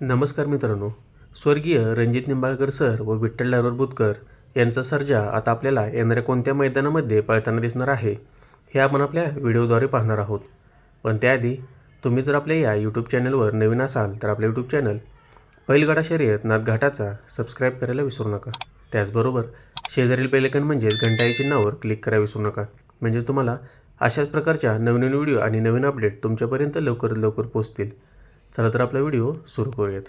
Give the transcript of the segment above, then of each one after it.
नमस्कार मित्रांनो. स्वर्गीय रणजित निंबाळकर सर व विठ्ठल डायव्हर बुतकर यांचा सर्जा आता आपल्याला येणाऱ्या कोणत्या मैदानामध्ये पळताना दिसणार आहे हे आपण आपल्या व्हिडिओद्वारे पाहणार आहोत. पण त्याआधी तुम्ही जर आपल्या या यूट्यूब चॅनलवर नवीन असाल तर आपलं यूट्यूब चॅनल बैलगाडा शर्यत नादघाटाचा सबस्क्राईब करायला विसरू नका. त्याचबरोबर शेजारील बेलेकन म्हणजेच घंटाई चिन्हावर क्लिक करायला विसरू नका. म्हणजेच तुम्हाला अशाच प्रकारच्या नवीन नवीन व्हिडिओ आणि नवीन अपडेट तुमच्यापर्यंत लवकरात लवकर पोहोचतील. चला तर आपला व्हिडिओ सुरू करूयात.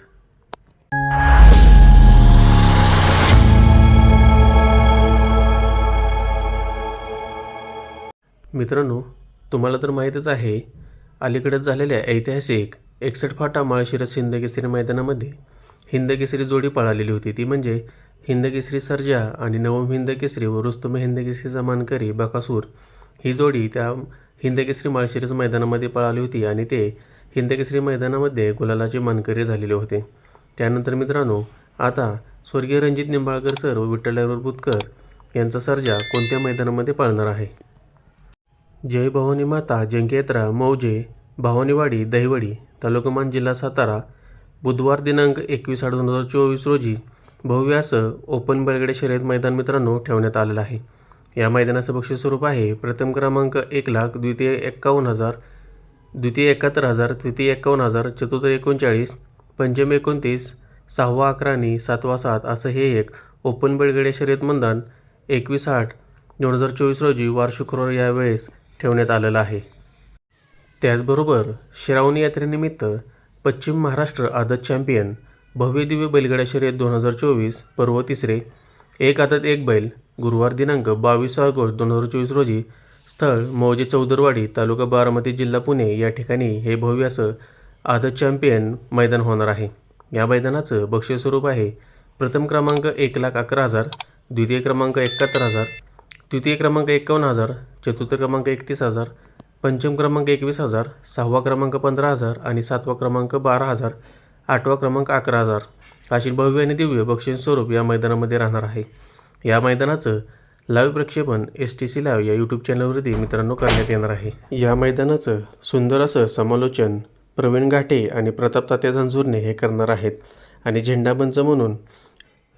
मित्रांनो तुम्हाला तर माहीतच आहे अलीकडेच झालेल्या ऐतिहासिक एकसठ फाटा माळशिरस हिंदकेसरी मैदानामध्ये हिंदकेसरी जोडी पळालेली होती. ती म्हणजे हिंदकेसरी सर्जा आणि नवम हिंदकेसरी व रुस्तम हिंदकेसरीचा मानकरी बकासूर. ही जोडी त्या हिंदकेसरी माळशिरस मैदानामध्ये पळाली होती आणि ते हिंदकेसरी मैदानामध्ये गुलालाचे मानकरी झालेले होते. त्यानंतर मित्रांनो आता स्वर्गीय रणजित निंबाळकर सर व विठ्ठल बुतकर यांचा सर्जा कोणत्या मैदानामध्ये पाळणार आहे? जय भवानी माता जंकेत्रा मौजे भवानीवाडी दहिवडी तालुकामान जिल्हा सातारा बुधवार दिनांक एकवीस आठ दोन हजार चोवीस रोजी भव्य असं ओपन बैलगाडी शर्यत मैदान मित्रांनो ठेवण्यात आलेलं आहे. या मैदानाचं बक्षीस स्वरूप आहे प्रथम क्रमांक एक लाख द्वितीय एक्कावन्न हजार द्वितीय एकाहत्तर हजार तृतीय एकावन्न हजार चतुर्थ एकोणचाळीस पंचम एकोणतीस सहावा अकरा आणि सातवा सात असं हे एक ओपन बेळगडे शर्यत मंदान एकवीस आठ दोन हजार चोवीस रोजी वार शुक्रवार यावेळेस ठेवण्यात आलेलं आहे. त्याचबरोबर श्रावणी यात्रेनिमित्त पश्चिम महाराष्ट्र आदत चॅम्पियन भव्य दिव्य बैलगाड्या शर्यत दोन हजार चोवीस पर्व तिसरे एक आदत एक बैल गुरुवार दिनांक बावीस ऑगस्ट दोन हजार चोवीस रोजी स्थळ मौजे चौदरवाडी तालुका बारामती जिल्हा पुणे या ठिकाणी हे भव्य असं आद चॅम्पियन मैदान होणार आहे. या मैदानाचं बक्षीस स्वरूप आहे प्रथम क्रमांक एक लाख अकरा हजार द्वितीय क्रमांक एकाहत्तर हजार तृतीय क्रमांक एकावन्न हजार चतुर्थ क्रमांक एकतीस हजार पंचम क्रमांक एकवीस हजार सहावा क्रमांक पंधरा हजार आणि सातवा क्रमांक बारा हजार आठवा क्रमांक अकरा हजार अशी भव्य आणि दिव्य बक्षीस स्वरूप या मैदानामध्ये राहणार आहे. या मैदानाचं लाईव्ह प्रक्षेपण एस टी सी लाईव्ह या यूट्यूब चॅनलवरती मित्रांनो करण्यात येणार आहे. या मैदानाचं सुंदर असं समालोचन प्रवीण घाटे आणि प्रताप तात्या झंझुर्णे हे करणार आहेत. आणि झेंडापंच म्हणून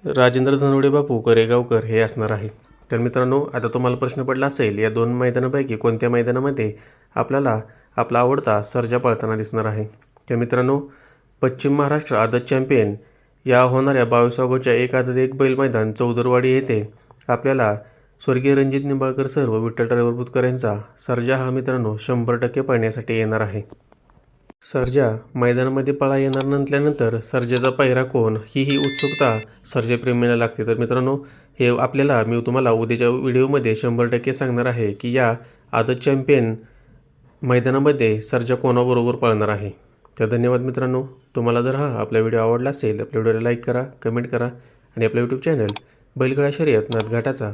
राजेंद्र धनवडे बापू करेगावकर हे असणार आहेत. तर मित्रांनो आता तुम्हाला प्रश्न पडला असेल या दोन मैदानापैकी कोणत्या मैदानामध्ये आपल्याला आपला आवडता सर्जा पळताना दिसणार आहे? तर मित्रांनो पश्चिम महाराष्ट्र आदत चॅम्पियन या होणाऱ्या बावीस ऑगस्टच्या एक आदत एक बैल मैदान चौदरवाडी येथे आपल्याला स्वर्गीय रणजित निंबाळकर सर व विठ्ठल ड्रायव्हर बुतकर यांचा सर्जा हा मित्रांनो शंभर टक्के पाहण्यासाठी येणार आहे. सर्जा मैदानामध्ये पळा येणार नसल्यानंतर सर्जाचा पहिरा कोण? ही ही उत्सुकता सर्जेप्रेमीला लागते. तर मित्रांनो हे आपल्याला मी तुम्हाला उद्याच्या व्हिडिओमध्ये शंभर टक्के सांगणार आहे की या आदत चॅम्पियन मैदानामध्ये सर्जा कोणाबरोबर पळणार आहे. तर धन्यवाद मित्रांनो. तुम्हाला जर हा आपला व्हिडिओ आवडला असेल तर आपल्या व्हिडिओला लाईक करा कमेंट करा आणि आपल्या यूट्यूब चॅनल बैलगडा शर्यत नाथघाटाचा